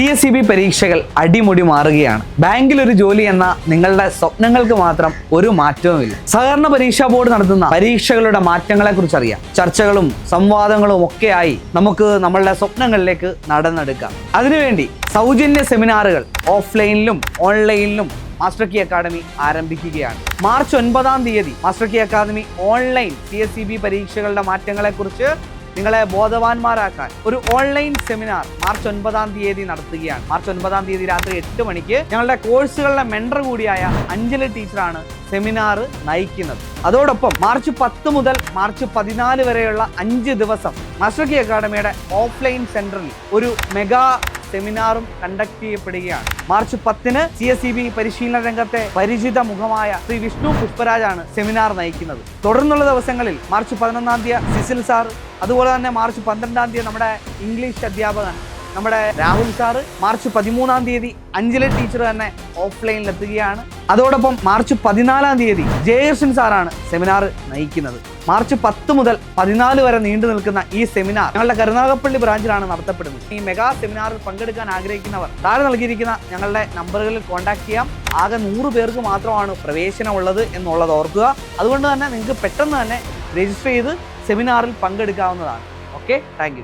C S C B പരീക്ഷകൾ അടിമുടി മാറുകയാണ്. ബാങ്കിൽ ഒരു ജോലി എന്ന നിങ്ങളുടെ സ്വപ്നങ്ങൾക്ക് മാത്രം ഒരു മാറ്റവുമില്ല സഹകരണ പരീക്ഷാ ബോർഡ് നടത്തുന്ന പരീക്ഷകളുടെ മാറ്റങ്ങളെ കുറിച്ച് അറിയാം. ചർച്ചകളും സംവാദങ്ങളും ഒക്കെയായി നമുക്ക് നമ്മളുടെ സ്വപ്നങ്ങളിലേക്ക് നടന്നെടുക്കാം. അതിനുവേണ്ടി സൗജന്യ സെമിനാറുകൾ ഓഫ്ലൈനിലും ഓൺലൈനിലും മാസ്റ്റർ കി അക്കാദമി ആരംഭിക്കുകയാണ്. മാർച്ച് ഒൻപതാം തീയതി master key academy online C S C B പരീക്ഷകളുടെ മാറ്റങ്ങളെക്കുറിച്ച് നിങ്ങളെ ബോധവാന്മാരാക്കാൻ ഒരു ഓൺലൈൻ സെമിനാർ മാർച്ച് ഒൻപതാം തീയതി നടത്തുകയാണ്. മാർച്ച് ഒൻപതാം തീയതി രാത്രി എട്ട് മണിക്ക് ഞങ്ങളുടെ കോഴ്സുകളുടെ മെൻഡർ കൂടിയായ അഞ്ജലി ടീച്ചറാണ് സെമിനാർ നയിക്കുന്നത്. അതോടൊപ്പം മാർച്ച് പത്ത് മുതൽ മാർച്ച് പതിനാല് വരെയുള്ള അഞ്ച് ദിവസം മാസ്റ്റർ കി അക്കാഡമിയുടെ ഓഫ്ലൈൻ സെന്ററിൽ ഒരു മെഗാ സെമിനാറും കണ്ടക്ട് ചെയ്യപ്പെടുകയാണ്. മാർച്ച് പത്തിന് സി എസ് ഇ ബി പരിശീലന രംഗത്തെ പരിചിത മുഖമായ ശ്രീ വിഷ്ണു പുഷ്പരാജാണ് സെമിനാർ നയിക്കുന്നത്. തുടർന്നുള്ള ദിവസങ്ങളിൽ മാർച്ച് പതിനൊന്നാം തീയതി സിസിൽ സാർ അതുപോലെ തന്നെ മാർച്ച് പന്ത്രണ്ടാം തീയതി നമ്മുടെ ഇംഗ്ലീഷ് അധ്യാപകൻ നമ്മുടെ രാഹുൽ സാറ് മാർച്ച് പതിമൂന്നാം തീയതി അഞ്ജലി ടീച്ചർ തന്നെ ഓഫ്ലൈനിൽ എത്തുകയാണ്. അതോടൊപ്പം മാർച്ച് പതിനാലാം തീയതി ജയകൃഷ്ണൻ സാറാണ് സെമിനാർ നയിക്കുന്നത്. മാർച്ച് പത്ത് മുതൽ പതിനാല് വരെ നീണ്ടു നിൽക്കുന്ന ഈ സെമിനാർ ഞങ്ങളുടെ കരുനാഗപ്പള്ളി ബ്രാഞ്ചിലാണ് നടത്തപ്പെടുന്നത്. ഈ മെഗാ സെമിനാറിൽ പങ്കെടുക്കാൻ ആഗ്രഹിക്കുന്നവർ താഴെ നൽകിയിരിക്കുന്ന ഞങ്ങളുടെ നമ്പറുകളിൽ കോൺടാക്ട് ചെയ്യാം. ആകെ നൂറ് പേർക്ക് മാത്രമാണ് പ്രവേശനമുള്ളത് എന്നുള്ളത് ഓർക്കുക. അതുകൊണ്ട് തന്നെ നിങ്ങൾക്ക് പെട്ടെന്ന് തന്നെ രജിസ്റ്റർ ചെയ്ത് സെമിനാറിൽ പങ്കെടുക്കാവുന്നതാണ്. Okay thank